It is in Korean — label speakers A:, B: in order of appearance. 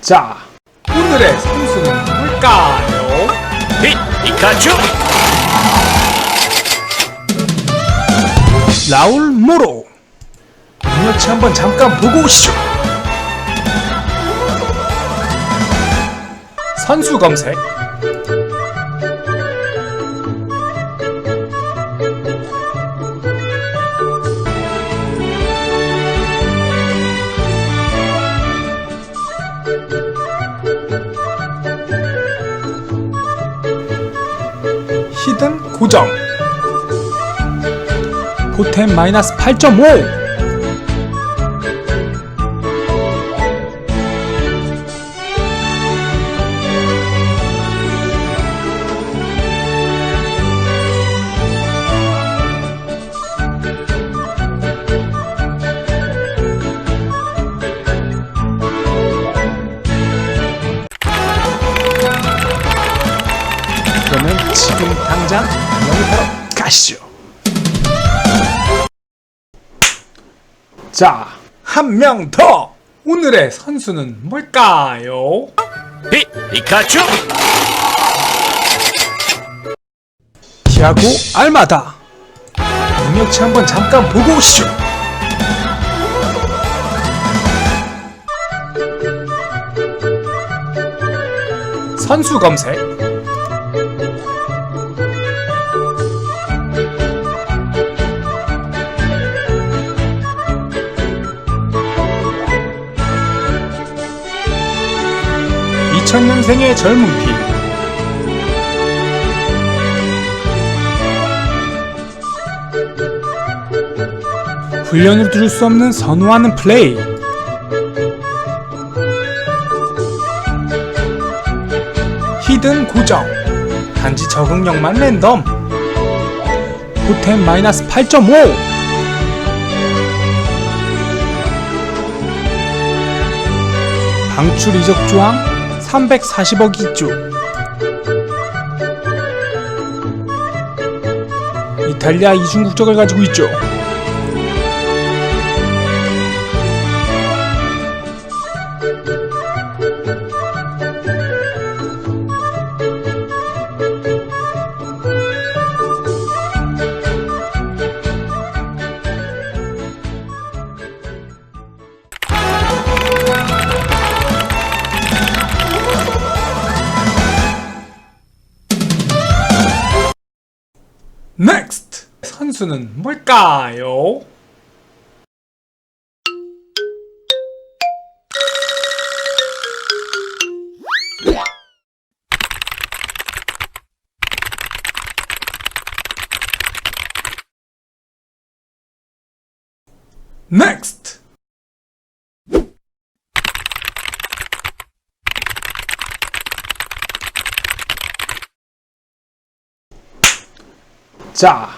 A: 자, 오늘의 선수는 누굴까요?
B: 피, 피카츄!
A: 라울 모로. 능력치 한번 잠깐 보고 오시죠. 선수 검색. 히든 고정. 포템 마이너스 8.5 그러면 지금 당장 영입하러 가시죠. 자, 한 명 더! 오늘의 선수는 뭘까요?
B: 피, 피카츄!
A: 티아고 알마다. 능력치 한번 잠깐 보고 오시죠. 선수 검색. (2000년생의) 젊은 피 훈련을 두를 수 없는 선호하는 플레이. 히든 고정. 단지 적응력만 랜덤. 포템 마이너스 8.5. 방출 이적 조항 340억 이주. 이탈리아 이중 국적을 가지고 있죠. Next! 선수는 뭘까요? Next! 자,